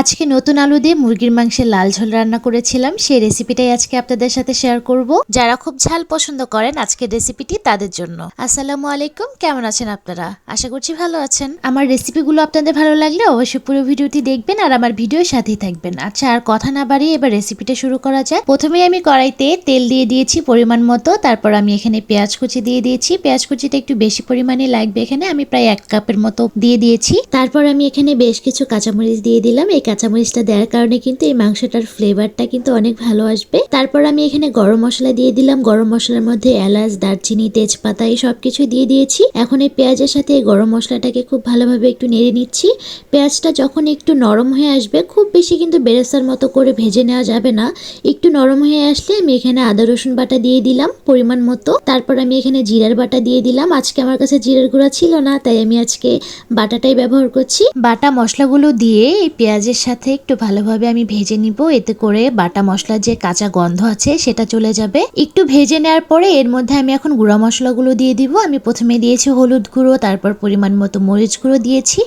আজকে নতুন আলু দিয়ে মুরগির মাংসের লাল ঝোল রান্না করেছিলাম। সেই রেসিপিটাই আজকে আপনাদের সাথে শেয়ার করব। যারা খুব ঝাল পছন্দ করেন আজকের রেসিপিটি তাদের জন্য। আসসালামু আলাইকুম, কেমন আছেন আপনারা? আশা করছি ভালো আছেন। আমার রেসিপিগুলো আপনাদের ভালো লাগলে অবশ্যই পুরো ভিডিওটি দেখবেন আর আমার ভিডিওর সাথেই থাকবেন। আচ্ছা আর কথা না বাড়িয়ে এবার রেসিপিটা শুরু করা যাক। প্রথমেই আমি কড়াইতে তেল দিয়ে দিয়েছি পরিমাণ মতো। তারপর আমি এখানে পেঁয়াজ কুচি দিয়ে দিয়েছি। পেঁয়াজ কুচিটা একটু বেশি পরিমাণে লাগবে এখানে। আমি প্রায় এক কাপের মতো দিয়ে দিয়েছি। তারপর আমি এখানে বেশ কিছু কাঁচামরিচ দিয়ে দিলাম। কাঁচামরিচটা দেওয়ার কারণে কিন্তু এই মাংসটার ফ্লেভারটা কিন্তু অনেক ভালো আসবে। তারপর আমি এখানে গরম মশলা দিয়ে দিলাম। গরম মশলার মধ্যে এলাচ, দারচিনি, তেজপাতা এই সব কিছু দিয়ে দিয়েছি। এখন এই পেঁয়াজের সাথে এই গরম মশলাটাকে খুব ভালোভাবে একটু নেড়ে নিচ্ছি। পেঁয়াজটা যখন একটু নরম হয়ে আসবে, খুব বেশি কিন্তু বেরেস্তার মতো করে ভেজে নেওয়া যাবে না। একটু নরম হয়ে আসলে আমি এখানে আদা, রসুন বাটা দিয়ে দিলাম পরিমাণ মতো। তারপর আমি এখানে জিরার বাটা দিয়ে দিলাম। আজকে আমার কাছে জিরার গুঁড়া ছিল না, তাই আমি আজকে বাটাটাই ব্যবহার করছি। বাটা মশলাগুলো দিয়ে এই পেঁয়াজের সাথে একটু ভালোভাবে আমি ভেজে নিব। এতে করে বাটা মশলার যে কাঁচা গন্ধ আছে, সেটা চলে যাবে। একটু ভেজে নেওয়ার পরে এর মধ্যে আমি এখন গুঁড়া মশলাগুলো দিয়ে দিব। আমি প্রথমে দিয়েছি হলুদ গুঁড়ো, তারপর পরিমাণ মতো মরিচ গুঁড়ো দিয়েছি।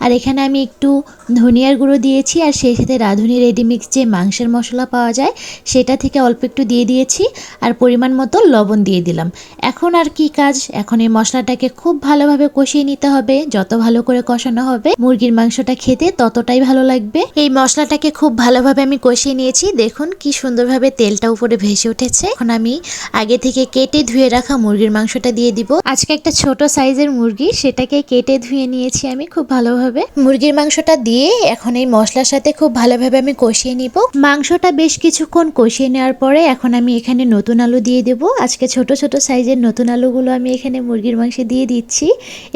আর এখানে আমি একটু ধনিয়ার গুঁড়ো দিয়েছি। আর সেই সাথে রাঁধুনি রেডিমিক্স যে মাংসের মশলা পাওয়া যায়, সেটা থেকে অল্প একটু দিয়ে দিয়েছি। আর পরিমাণ মতো লবণ দিয়ে দিলাম। এখন আর কি কাজ? এখন এই মশলাটাকে খুব ভালোভাবে কষিয়ে নিতে হবে। যত ভালো করে কষানো হবে, মুরগির মাংসটা খেতে ততটাই ভালো লাগবে। এই মশলাটাকে খুব ভালোভাবে আমি কষিয়ে নিয়েছি। দেখুন কি সুন্দরভাবে তেলটা উপরে ভেসে উঠেছে। এখন আমি আগে থেকে কেটে ধুয়ে রাখা মুরগির মাংসটা দিয়ে দিব। আজকে একটা ছোট সাইজের মুরগি, সেটাকে কেটে ধুয়ে নিয়েছি আমি খুব ভালোভাবে। মুরগির মাংসটা দিয়ে এখন এই মশলার সাথে খুব ভালোভাবে আমি কষিয়ে নিব। মাংসটা বেশ কিছুক্ষণ কষিয়ে নেওয়ার পরে এখন আমি এখানে নতুন আলু দিয়ে দেব। আজকে ছোট ছোট সাইজের নতুন আলুগুলো আমি এখানে মুরগির মাংসে দিয়ে দিচ্ছি।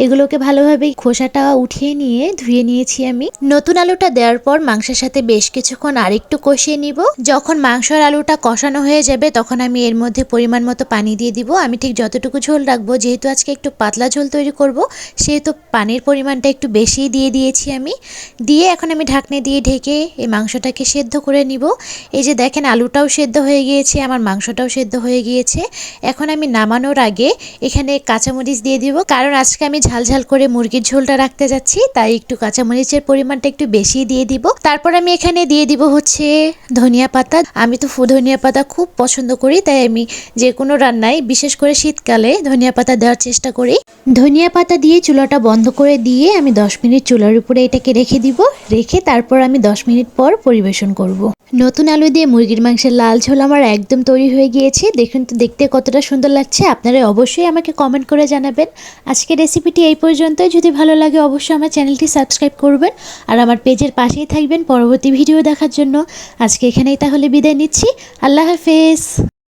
এগুলোকে ভালোভাবে খোসাটা উঠিয়ে নিয়ে ধুয়ে নিয়েছি আমি। নতুন আলুটা দেওয়ার পর মাংসের সাথে বেশ কিছুক্ষণ আরেকটু কষিয়ে নিব। যখন মাংস আর আলুটা কষানো হয়ে যাবে, তখন আমি এর মধ্যে পরিমাণ মতো পানি দিয়ে দিব। আমি ঠিক যতটুকু ঝোল রাখব, যেহেতু আজকে একটু পাতলা ঝোল তৈরি করব, সেহেতু পানির পরিমাণটা একটু বেশি দিয়ে দিয়েছি আমি। দিয়ে এখন আমি ঢাকনে দিয়ে ঢেকে এই মাংসটাকে সেদ্ধ করে নিব। এই যে দেখেন, আলুটাও সেদ্ধ হয়ে গিয়েছে, আমার মাংসটাও সেদ্ধ হয়ে গিয়েছে। এখন আমি নামানোর আগে এখানে কাঁচামরিচ দিয়ে দিব, কারণ আজকে আমি ঝাল ঝাল করে মুরগির ঝোলটা রাখতে যাচ্ছি, তাই একটু কাঁচামরিচের পরিমাণটা একটু বেশি দিয়ে দিব। তারপর আমি এখানে দিয়ে দিব হচ্ছে ধনিয়া পাতা। আমি তো ধনিয়া পাতা খুব পছন্দ করি, তাই আমি যে কোনো রান্নায়, বিশেষ করে শীতকালে ধনিয়া পাতা দেওয়ার চেষ্টা করি। ধনিয়া পাতা দিয়ে চুলাটা বন্ধ করে দিয়ে আমি দশ মিনিট চুলার উপরে এটাকে রেখে দিব। রেখে তারপর আমি দশ মিনিট পর পরিবেশন করব। নতুন আলু দিয়ে মুরগির মাংসের লাল ঝোল আমার একদম তৈরি হয়ে গিয়েছে। দেখুন তো, দেখতে কতটা সুন্দর লাগছে। আপনারা অবশ্যই আমাকে কমেন্ট করে জানাবেন। আজকের রেসিপিটি এই পর্যন্তই। যদি ভালো লাগে অবশ্যই আমার চ্যানেলটি সাবস্ক্রাইব করবেন। আর আমার পেজের পাশেই থাকবেন পরবর্তী ভিডিও দেখার জন্য। আজকে এখানেই তাহলে বিদায় নিচ্ছি। আল্লাহ হাফেজ।